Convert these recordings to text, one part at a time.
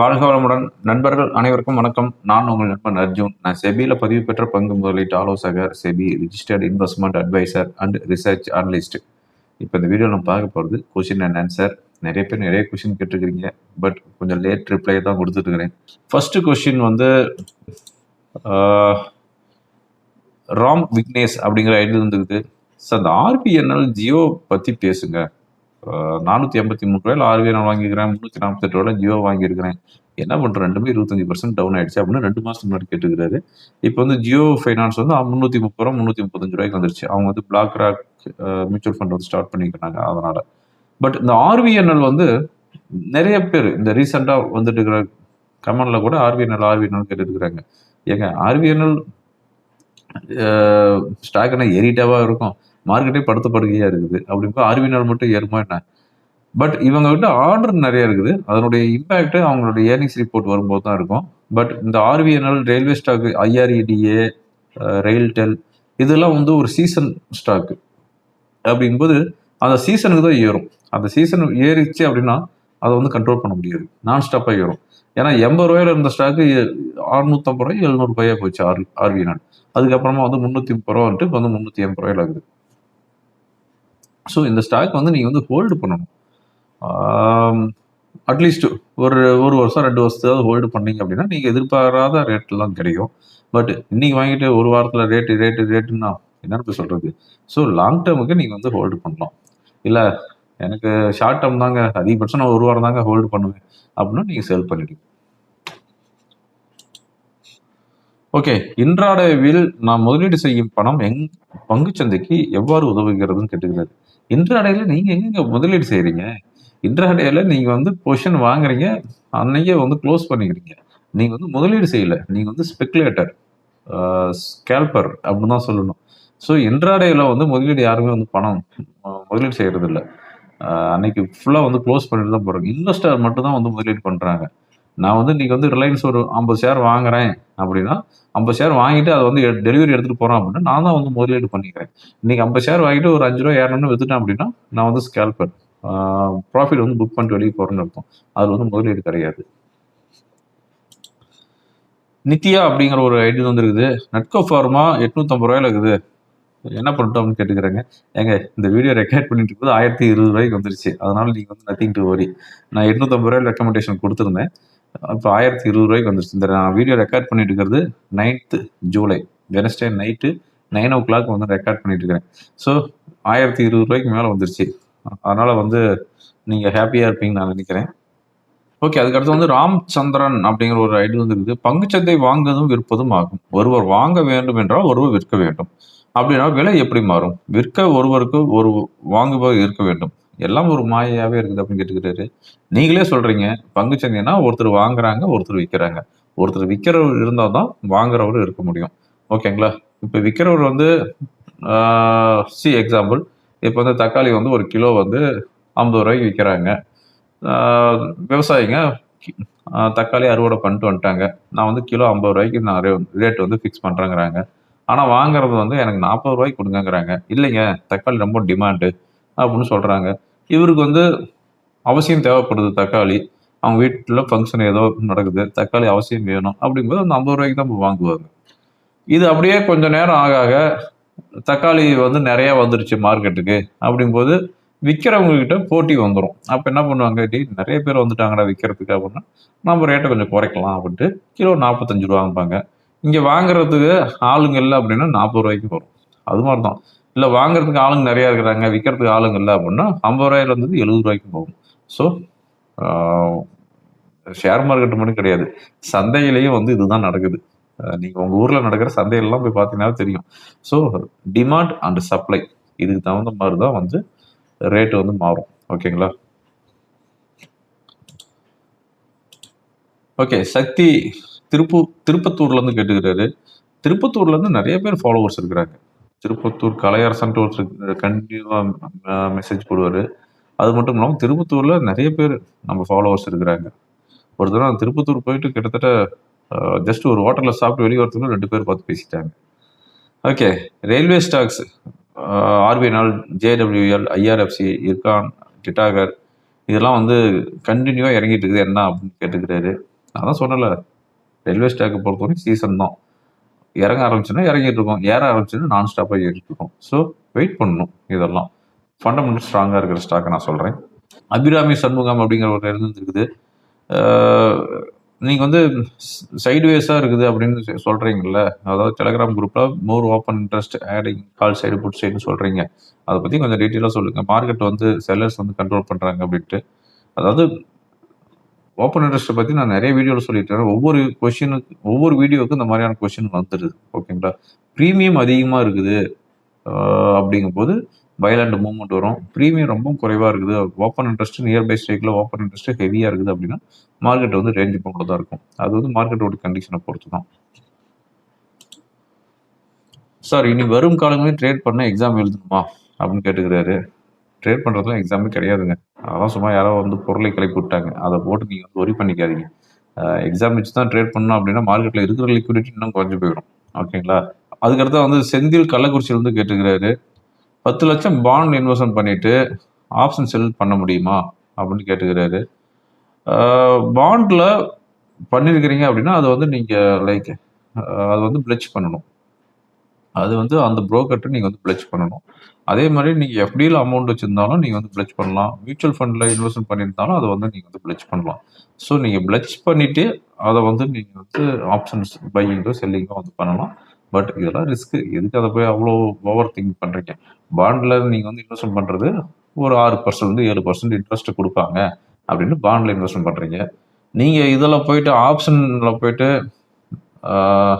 வாழ்க வளமுடன். நண்பர்கள் அனைவருக்கும் வணக்கம். நான் உங்கள் நண்பன் அர்ஜுன். நான் செபியில் பதிவு பெற்ற பங்கு முதலீட்டு ஆலோசகர் SEBI registered investment advisor and research analyst இப்போ இந்த வீடியோ நம்ம பார்க்க போகிறது கொஷின் அண்ட் ஆன்சர் நிறைய பேர் நிறைய கொஷின் கேட்டிருக்கிறீங்க. பட் கொஞ்சம் லேட் ரிப்ளை தான் கொடுத்துட்ருக்கிறேன் ஃபர்ஸ்ட் கொஷின் வந்து ராம் விக்னேஷ் அப்படிங்கிற ஐடி இருந்துக்குது சார் அந்த R B N L Jio பற்றி பேசுங்க. நானூற்றி ஐம்பத்தி மூணு ரூபாயில் ஆர்பிஎன்எல் வாங்கிக்கிறேன் முந்நூற்றி நாற்பத்தெட்டு ரூபாயில் ஜியோ வாங்கியிருக்கிறேன். என்ன பண்ணுறேன் ரெண்டுமே இருபத்தஞ்சி பர்சன்ட் டவுன் ஆயிடுச்சு அப்படின்னு ரெண்டு மாதத்துக்கு முன்னாடி கேட்டுக்கிறாரு. இப்போ வந்து ஜியோ ஃபைனான்ஸ் வந்து முந்நூற்றி முப்பது ரூபா முந்நூற்றி முப்பத்தஞ்சு ரூபாய்க்கு வந்துருச்சு. அவங்க வந்து பிளாக் ராக் மியூச்சுவல் ஃபண்ட் வந்து ஸ்டார்ட் பண்ணிக்கிறாங்க அதனால். பட் இந்த ஆர்பிஎன்எல் வந்து நிறைய பேர் இந்த ரீசெண்டாக வந்துட்டு இருக்கிற கமெண்ட்ல கூட ஆர்பிஎன்எல் ஆர்பிஎன்எல் கேட்டுருக்குறாங்க ஏங்க ஆர்பிஎன்எல் ஸ்டாக் என்ன ஏறிட்டாவா இருக்கும்? மார்க்கெட்டே படுத்த படுக்கையா இருக்குது இப்போ ஆர்வினால் மட்டும் ஏறுமா என்ன? பட் இவங்க கிட்ட ஆர்டர் நிறைய இருக்குது. அதனுடைய இம்பேக்ட் அவங்களுடைய ஏர்னிங்ஸ் ரிப்போர்ட் வரும்போது தான் இருக்கும். பட் இந்த RVNL railway stock IREDA RailTel இதெல்லாம் வந்து ஒரு சீசன் ஸ்டாக்கு அப்படிங்கும்போது அந்த சீசனுக்கு தான் ஏறும். அந்த சீசன் ஏறிச்சு அப்படின்னா அதை வந்து கண்ட்ரோல் பண்ண முடியாது. நான் ஸ்டாப்பாக ஏறும். ஏன்னா எண்பது ரூபாயில இருந்த ஸ்டாக்கு அறுநூத்தம்பது ரூபாய் எழுநூறு போச்சு ஆர் ஆர்விஎன்எல் அதுக்கப்புறமா வந்து முந்நூற்றி முப்பது ரூபா வந்துட்டு இப்போ வந்து முந்நூற்றி எண்பது ரூபாயில் ஆகுது ஸோ இந்த ஸ்டாக் வந்து நீங்கள் வந்து ஹோல்டு பண்ணணும். அட்லீஸ்ட் ஒரு ஒரு வருஷம் ரெண்டு வருஷத்தாவது ஹோல்டு பண்ணீங்க அப்படின்னா நீங்கள் எதிர்பாராத ரேட்லாம் கிடைக்கும். பட் இன்னைக்கு வாங்கிட்டு ஒரு வாரத்தில் ரேட்டு ரேட்டு ரேட்டுன்னா என்னன்னு போய் சொல்கிறது ஸோ லாங் டேர்முக்கு நீங்கள் வந்து ஹோல்டு பண்ணலாம். இல்லை எனக்கு ஷார்ட் டேர்ம் தாங்க அதிகபட்சம் நான் ஒரு வாரம் தாங்க ஹோல்டு பண்ணுவேன். அப்படின்னா நீங்கள் செல் பண்ணிடுங்க. ஓகே இன்றாடவில் நான் முதலீடு செய்யும் பணம் எங் பங்குச்சந்தைக்கு எவ்வாறு உதவுகிறதுன்னு கேட்டுக்கிறது இன்று அடையில் நீங்கள் எங்கெங்க முதலீடு செய்றீங்க? இன்றாடையில நீங்கள் வந்து பொசிஷன் வாங்குறீங்க அன்னைக்கே வந்து க்ளோஸ் பண்ணிக்கிறீங்க. நீங்கள் வந்து முதலீடு செய்யல நீங்கள் வந்து ஸ்பெக்குலேட்டர் ஸ்கேல்பர் அப்படின்னு தான் சொல்லணும். ஸோ இன்றாடையில் வந்து முதலீடு யாருமே வந்து பணம் முதலீடு செய்கிறது இல்லை அன்னைக்கு ஃபுல்லாக வந்து க்ளோஸ் பண்ணிட்டு தான் போகிறாங்க இன்வெஸ்டர் மட்டும் தான் வந்து முதலீடு பண்ணுறாங்க நான் வந்து இன்னைக்கு வந்து ரிலையன்ஸ் ஒரு ஐம்பது ஷேர் வாங்குறேன் அப்படின்னா ஐம்பது ஷேர் வாங்கிட்டு அதை வந்து டெலிவரி எடுத்துட்டு போகிறோம் அப்படின்னா நான் தான் வந்து முதலீடு பண்ணிக்கிறேன். இன்னைக்கு ஐம்பது ஷேர் வாங்கிட்டு ஒரு அஞ்சு ரூபா ஏறணும்னு வித்துட்டேன் அப்படின்னா நான் வந்து ஸ்கேல்பர் ப்ராஃபிட் வந்து புக் பண்ணிட்டு வெளியே போகிறேன்னு இருக்கும் அதில் வந்து முதலீடு கிடையாது. நித்யா அப்படிங்கிற ஒரு ஐடி வந்துருக்குது. நட்கோ ஃபார்மா எட்நூத்தம்பது ரூபாயில இருக்குது. என்ன பண்ணிட்டோம் அப்படின்னு கேட்டுக்கிறேங்க. ஏங்க இந்த வீடியோ ரெக்கார்ட் பண்ணிட்டு இருக்குது. ஆயிரத்தி இருபது ரூபாய்க்கு வந்துருச்சு. அதனால நீங்க வந்து நத்திங் டு வரி நான் எட்நூத்தம்பது ரூபாய் ரெக்கமெண்டேஷன் கொடுத்துருந்தேன். இப்போ ஆயிரத்தி இருபது ரூபாய்க்கு வந்துருச்சு. இந்த நான் வீடியோ ரெக்கார்ட் பண்ணிட்டு இருக்கிறது ninth July Wednesday night nine o'clock வந்து ரெக்கார்ட் பண்ணிட்டு இருக்கிறேன். ஸோ ஆயிரத்தி இருபது ரூபாய்க்கு மேலே வந்துருச்சு. அதனால வந்து நீங்கள் ஹாப்பியாக இருப்பீங்கன்னு நான் நினைக்கிறேன். ஓகே அதுக்கடுத்து வந்து ராம்சந்திரன் அப்படிங்கிற ஒரு ஐடி வந்து இருக்குது. பங்குச்சந்தை வாங்குவதும் விற்பதும் ஆகும். ஒருவர் வாங்க வேண்டும் என்றால் ஒருவர் விற்க வேண்டும். அப்படின்னா விலை எப்படி மாறும்? விற்க ஒருவருக்கு ஒரு வாங்குபவர் இருக்க வேண்டும். எல்லாம் ஒரு மாயாவே இருக்குது அப்படின்னு கேட்டுக்கிட்டாரு. நீங்களே சொல்றீங்க பங்குச்சந்தைனா ஒருத்தர் வாங்குறாங்க ஒருத்தர் விற்கிறாங்க ஒருத்தர் விற்கிறவர் இருந்தால் தான் வாங்குறவர் இருக்க முடியும். ஓகேங்களா? இப்போ விற்கிறவர் வந்து சி எக்ஸாம்பிள் இப்போ வந்து தக்காளி வந்து ஒரு கிலோ வந்து ஐம்பது ரூபாய்க்கு விற்கிறாங்க விவசாயிங்க தக்காளி அறுவடை பண்ணிட்டு வந்துட்டாங்க. நான் வந்து கிலோ ஐம்பது ரூபாய்க்கு நான் ரேட் வந்து ஃபிக்ஸ் பண்ணுறேங்கிறாங்க ஆனால் வாங்குறது வந்து எனக்கு நாற்பது ரூபாய்க்கு கொடுங்கங்கிறாங்க. இல்லைங்க தக்காளி ரொம்ப டிமாண்டு அப்படின்னு சொல்கிறாங்க இவருக்கு வந்து அவசியம் தேவைப்படுது தக்காளி. அவங்க வீட்டில் ஃபங்க்ஷன் ஏதோ நடக்குது. தக்காளி அவசியம் வேணும். அப்படிங்கும்போது அந்த ஐம்பது ரூபாய்க்கு தான் வாங்குவாங்க. இது அப்படியே கொஞ்சம் நேரம் ஆக ஆக தக்காளி வந்து நிறையா வந்துருச்சு மார்க்கெட்டுக்கு. அப்படிங்கும்போது விற்கிறவங்ககிட்ட போட்டி வந்துடும் அப்போ என்ன பண்ணுவாங்க? டேய் நிறைய பேர் வந்துட்டாங்கடா விற்கிறதுக்கு அப்படின்னா நம்ம ரேட்டை கொஞ்சம் குறைக்கலாம் அப்படின்ட்டு கிலோ நாற்பத்தஞ்சு ரூபா வாங்குவாங்க இங்கே வாங்குறதுக்கு ஆளுங்க இல்லை அப்படின்னா நாற்பது ரூபாய்க்கு வரும். அது மாதிரி தான் இல்லை வாங்குறதுக்கு ஆளுங்க நிறையா இருக்கிறாங்க விற்கிறதுக்கு ஆளுங்க இல்லை அப்படின்னா ஐம்பது ரூபாயிலிருந்து எழுபது ரூபாய்க்கு போகும். ஸோ ஷேர் மார்க்கெட் மட்டும் கிடையாது. சந்தையிலையும் வந்து இதுதான் நடக்குது. நீங்கள் உங்கள் ஊரில் நடக்கிற சந்தையிலலாம் போய் பார்த்தீங்கன்னா தெரியும். ஸோ டிமாண்ட் அண்ட் சப்ளை இதுக்கு தகுந்த மாதிரி தான் வந்து ரேட்டு வந்து மாறும். ஓகேங்களா ஓகே சக்தி திருப்பு திருப்பத்தூர்லேருந்து கேட்டுக்கிறாரு. திருப்பத்தூர்லேருந்து நிறைய பேர் ஃபாலோவர்ஸ் இருக்கிறாங்க. திருப்பத்தூர் கலையரசன்ட்டு ஒருத்தர் கண்டினியூவாக மெசேஜ் போடுவாரு. அது மட்டும் இல்லாமல் திருப்பத்தூரில் நிறைய பேர் நம்ம ஃபாலோவர்ஸ் இருக்கிறாங்க. ஒரு தடவை திருப்பத்தூர் போயிட்டு கிட்டத்தட்ட ஜஸ்ட் ஒரு ஹோட்டலில் சாப்பிட்டு வெளியே வரதுக்குள்ள ரெண்டு பேர் பார்த்து பேசிட்டாங்க. Okay railway stocks RBNL JWL IRFC IRCON Titagarh இதெல்லாம் வந்து கண்டினியூவாக இறங்கிட்டு இருக்குது. என்ன அப்படின்னு கேட்டுக்கிறாரு. தான் சொன்னல ரயில்வே ஸ்டாக்கை பொறுத்தவரைக்கும் சீசன் தான். இறங்க ஆரம்பிச்சுன்னா இறங்கிட்டு இருக்கோம். ஏற ஆரம்பிச்சுன்னா நான் ஸ்டாப்பாக ஏறிட்டு இருக்கோம். ஸோ வெயிட் பண்ணணும் இதெல்லாம். ஃபண்டமெண்டல் ஸ்ட்ராங்காக இருக்கிற ஸ்டாக்கை நான் சொல்கிறேன் அபிராமி சண்முகம் அப்படிங்கிற ஒரு இருந்துருக்குது நீங்கள் வந்து சைடுவேஸாக இருக்குது அப்படின்னு சொ- அதாவது டெலகிராம் குரூப்பில் more open interest adding call side put சைடுன்னு சொல்கிறீங்க அதை பற்றி கொஞ்சம் டீட்டெயிலாக சொல்லுங்கள் மார்க்கெட் வந்து செல்லர்ஸ் வந்து கண்ட்ரோல் பண்ணுறாங்க அப்படின்ட்டு. அதாவது ஓப்பன் இன்ட்ரெஸ்ட்டை பற்றி நான் நிறைய வீடியோவில் சொல்லிட்டேன் ஒவ்வொரு கொஷினுக்கு ஒவ்வொரு வீடியோவுக்கும் இந்த மாதிரியான கொஷின் வந்துடுது ஓகேங்களா ப்ரீமியம் அதிகமாக இருக்குது. அப்படிங்கும்போது வயலண்ட் மூவ்மெண்ட் வரும். ப்ரீமியம் ரொம்ப குறைவாக இருக்குது. ஓப்பன் இன்ட்ரெஸ்ட் நியர்பை ஸ்டேக்கில் ஓப்பன் இன்ட்ரெஸ்ட் ஹெவியாக இருக்குது அப்படின்னா மார்க்கெட் வந்து ரேஞ்ச் போல தான் இருக்கும். அது வந்து மார்க்கெட்டோட கண்டிஷனை பொறுத்து தான். சார் இனி வரும் காலங்களில் ட்ரேட் பண்ண எக்ஸாம் எழுதணுமா? அப்படின்னு கேட்டுக்கிறாரு. ட்ரேட் பண்ணுறதுலாம் எக்ஸாமே கிடையாதுங்க. அதெல்லாம் சும்மா யாரோ வந்து பொருளை கிளப்பி விட்டாங்க. அதை போட்டு நீங்கள் வந்து ஒரி பண்ணிக்காதீங்க. எக்ஸாம் வச்சு தான் ட்ரேட் பண்ணணும் அப்படின்னா மார்க்கெட்டில் இருக்கிற லிக்விடிட்டி இன்னும் குறைஞ்சி போயிடும். ஓகேங்களா? அதுக்கடுத்து வந்து செந்தில் கள்ளக்குறிச்சியிலேருந்து கேட்டுக்கிறாரு. பத்து லட்சம் பாண்ட் இன்வெஸ்ட்மெண்ட் பண்ணிட்டு ஆப்ஷன் செல் பண்ண முடியுமா? அப்படின்னு கேட்டுக்கிறாரு. பாண்டில் பண்ணியிருக்கிறீங்க அப்படின்னா அது வந்து நீங்கள் லைக் அது வந்து பிளெச் பண்ணணும். அது வந்து அந்த புரோக்கர்ட்ட நீங்கள் வந்து பிளெச் பண்ணணும். அதே மாதிரி நீங்கள் எஃப்டியில் அமௌண்ட் வச்சுருந்தாலும் நீங்கள் வந்து பிளச் பண்ணலாம். மியூச்சுவல் ஃபண்டில் இன்வெஸ்ட்மெண்ட் பண்ணியிருந்தாலும் அதை வந்து நீங்கள் வந்து பிளச் பண்ணலாம். ஸோ நீங்கள் பிளச் பண்ணிவிட்டு அதை வந்து நீங்கள் வந்து ஆப்ஷன்ஸ் பையிங்கோ செல்லிங்கோ வந்து பண்ணலாம். பட் இதெல்லாம் ரிஸ்க்கு எதுக்கு அதை போய் அவ்வளோ ஓவர் திங்க் பண்ணுறீங்க பாண்டில் நீங்கள் வந்து இன்வெஸ்ட்மெண்ட் பண்ணுறது ஒரு ஆறு பர்சன்ட் ஏழு பர்சன்ட் இன்ட்ரெஸ்ட் கொடுப்பாங்க. அப்படின்னு பாண்டில் இன்வெஸ்ட்மெண்ட் பண்ணுறீங்க நீங்கள் இதில் போயிட்டு ஆப்ஷனில் போயிட்டு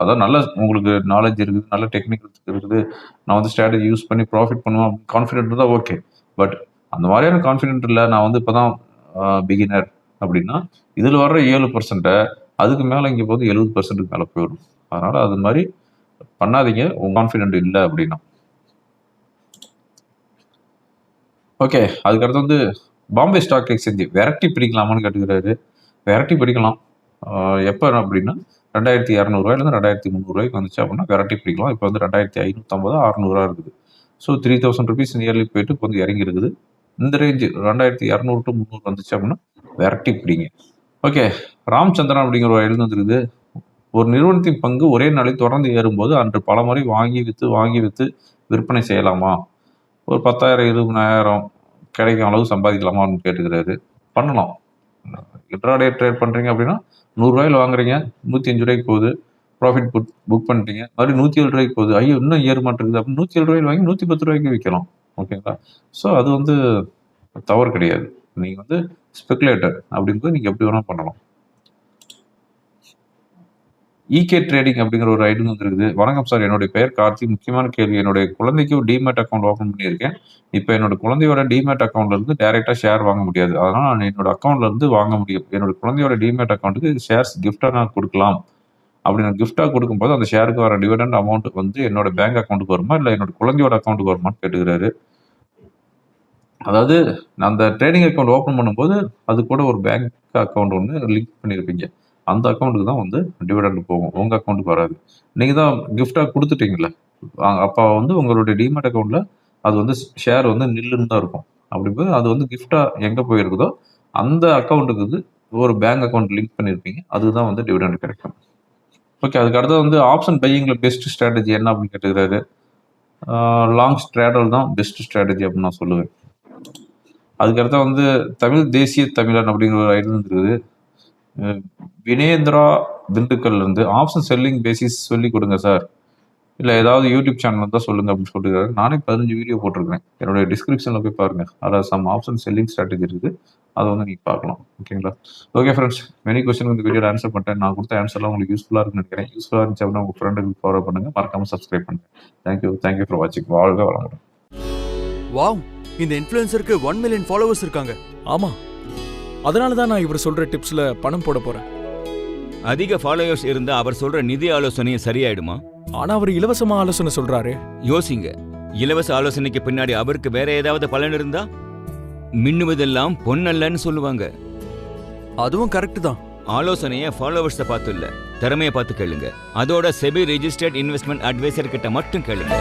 அதாவது நல்ல உங்களுக்கு நாலேஜ் இருக்குது நல்ல டெக்னிக்கல் இருக்குது. நான் வந்து ஸ்ட்ராட்டஜி யூஸ் பண்ணி ப்ராஃபிட் பண்ணுவேன். கான்ஃபிடென்ட் தான் ஓகே பட் அந்த மாதிரியான கான்ஃபிடென்ட் இல்லை. நான் வந்து இப்போ தான் பிகினர் அப்படின்னா இதில் வர்ற ஏழு பர்சன்ட்டை அதுக்கு மேலே இங்கே போது எழுபது பர்சன்ட்டுக்கு மேலே போயிடும். அதனால் அது மாதிரி பண்ணாதீங்க. உங்கள் கான்ஃபிடென்ட் இல்லை அப்படின்னா. ஓகே அதுக்கடுத்து வந்து பாம்பே ஸ்டாக் எக்ஸ்சேஞ்சு வெரைட்டி பிடிக்கலாமான்னு கேட்டுக்கிறாரு. வெரைட்டி பிடிக்கலாம். எப்போ அப்படின்னா ரெண்டாயிரத்தி இரநூறுவாயிலேருந்து ரெண்டாயிரத்தி முந்நூறுவாய்க்கு வந்துச்சு அப்படின்னா வெரைட்டி பிடிக்கலாம். இப்போ வந்து ரெண்டாயிரத்தி ஐநூற்றம்பது அறநூறுவா இருக்குது. So three thousand rupees nearly போயிட்டு இப்போ வந்து இறங்கி இருக்குது இந்த ரேஞ்சு ரெண்டாயிரத்தி இரநூறு டு முந்நூறு வந்துச்சு அப்படின்னா விரட்டி பிடிங்க. ஓகே ராமச்சந்திரன் அப்படிங்கிற ஒரு எழுந்து வந்துருக்குது. ஒரு நிறுவனத்தின் பங்கு ஒரே நாளில் தொடர்ந்து ஏறும்போது அன்று பல முறை வாங்கி விற்று வாங்கி விற்று விற்பனை செய்யலாமா? ஒரு பத்தாயிரம் இருபதாயிரம் கிடைக்கும் அளவு சம்பாதிக்கலாமா அப்படின்னு கேட்டுக்கிறாரு. பண்ணலாம். இன்ட்ராடே ட்ரேட் பண்ணுறீங்க அப்படின்னா நூறுரூவாயில் வாங்குறீங்க நூற்றி அஞ்சு ரூபாய்க்கு போகுது. ப்ராஃபிட் புக் புக் பண்ணிட்டீங்க. மறுபடியும் நூற்றி ஏழு ரூபாய்க்கு போகுது. ஐயோ இன்னும் ஏற மாட்டேங்குது அப்படின்னு நூற்றி ஏழு ரூபாயில் வாங்கி நூற்றி பத்து ரூபாய்க்கு விற்கலாம். ஓகேங்களா ஸோ அது வந்து தவறு கிடையாது. நீங்கள் வந்து ஸ்பெக்குலேட்டர் அப்படிங்கும்போது நீங்கள் எப்படி வேணால் பண்ணலாம். இகே ட்ரேடிங் அப்படிங்கிற ஒரு ஐடி வந்துருக்குது. வணக்கம் சார். என்னுடைய பெயர் கார்த்தி. முக்கியமான கேள்வி என்னுடைய குழந்தைக்கு டிமேட் அக்கௌண்ட் ஓப்பன் பண்ணியிருக்கேன். இப்போ என்னோட குழந்தையோட டிமேட் அக்கௌண்ட்ல இருந்து டைரெக்டாக ஷேர் வாங்க முடியாது. அதனால் நான் என்னோட அக்கௌண்ட்ல இருந்து வாங்க முடியும். என்னோட குழந்தையோட டிமேட் அக்கௌண்ட்டுக்கு ஷேர்ஸ் கிஃப்டாக நான் கொடுக்கலாம். அப்படி நான் கிஃப்டாக கொடுக்கும்போது அந்த ஷேருக்கு வர டிவிடெண்ட் அமௌண்ட் வந்து என்னோட பேங்க் அக்கௌண்ட்டுக்கு வருமா? இல்லை என்னோட குழந்தையோட அக்கௌண்ட்டுக்கு வருமான்னு கேட்டுக்கிறாரு. அதாவது நான் அந்த ட்ரேடிங் அக்கௌண்ட் ஓப்பன் பண்ணும்போது அது கூட ஒரு பேங்க் அக்கௌண்ட் ஒன்று லிங்க் பண்ணியிருப்பீங்க. அந்த அக்கௌண்ட்டுக்கு தான் வந்து டிவிடெண்ட் போகும். உங்கள் அக்கௌண்ட்டுக்கு வராது. நீங்கள் தான் கிஃப்டாக கொடுத்துட்டீங்கல்ல? அப்போ வந்து உங்களுடைய டிமெட் அக்கௌண்ட்டில் அது வந்து ஷேர் வந்து நில்லுன்னு தான் இருக்கும். அப்படிங்கும்போது அது வந்து கிஃப்டாக எங்கே போயிருக்குதோ அந்த அக்கௌண்ட்டுக்கு வந்து ஒரு பேங்க் அக்கௌண்ட் லிங்க் பண்ணியிருப்பீங்க அதுதான் வந்து டிவிடெண்ட் கிடைக்கும். ஓகே அதுக்கு அடுத்து வந்து ஆப்ஷன் பையிங்கில் பெஸ்ட் ஸ்ட்ராட்டஜி என்ன அப்படின்னு கேட்டுக்கிறாரு? லாங் ஸ்ட்ராடல் தான் பெஸ்ட் ஸ்ட்ராட்டஜி அப்படின்னு நான் சொல்லுவேன். அதுக்கடுத்து வந்து தமிழ் தேசிய தமிழன் அப்படிங்கிற ஒரு ஐடியா இருக்குது. வினேந்திரா திண்டுக்கல் இருந்து ஆப்ஷன் செல்லிங் பேசிஸ் சொல்லி கொடுங்க சார் இல்லை ஏதாவது யூடியூப் சேனல் தான் சொல்லுங்க அப்படின்னு சொல்லிருக்காரு. நானே பதினஞ்சு வீடியோ போட்டிருக்கேன் என்னுடைய டிஸ்கிரிப்ஷனில் போய் பாருங்க. அதில் சம் ஆப்ஷன் செல்லிங் ஸ்ட்ராட்டஜி இருக்குது. அதை வந்து நீங்கள் பார்க்கலாம். ஓகேங்களா ஓகே ஃப்ரெண்ட்ஸ் மெனி கொஸ்டின் இந்த வீடியோ ஆன்சர் பண்ணிட்டேன். நான் கொடுத்த ஆன்சர்லாம் உங்களுக்கு யூஸ்ஃபுல்லாக இருக்குன்னு நினைக்கிறேன். யூஸ்ஃபுல்லாக இருந்துச்சு அப்படின்னா உங்கள் ஃப்ரெண்டுக்கு ஃபாலோ பண்ணுங்க. மறக்காம சப்ஸ்கிரைப் பண்ணுங்க. தேங்க்யூ தேங்க்யூ ஃபார் வாட்சிங் வாழ்க வளமுடன். வாவ்! இந்த இன்ஃப்ளூயன்சருக்கு ஒன் மில்லியன் ஃபாலோவர்ஸ் இருக்காங்க. ஆமாம் அதனால தான் நான் இவர் சொல்ற டிப்ஸ்ல பணம் போட போறேன். அதிக ஃபாலோயர்ஸ் இருந்தா அவர் சொல்ற நிதி ஆலோசனையும் சரியாயிடுமா? ஆனா அவர் இலவசமா ஆலோசனை சொல்றாரு. யோசிங்க. இலவச ஆலோசனைக்கு பின்னாடி அவருக்கு வேற ஏதாவது பலன் இருந்தா? மின்னுவதெல்லாம் பொன்னல்லன்னு சொல்லுவாங்க. அதுவும் கரெக்ட் தான். ஆலோசனைய ஃபாலோவர்ஸை பார்த்து இல்ல திறமையை பார்த்து கேளுங்க. அதோட செபி ரெஜிஸ்டர்ட் இன்வெஸ்ட்மெண்ட் அட்வைசர் கிட்ட மட்டும் கேளுங்க.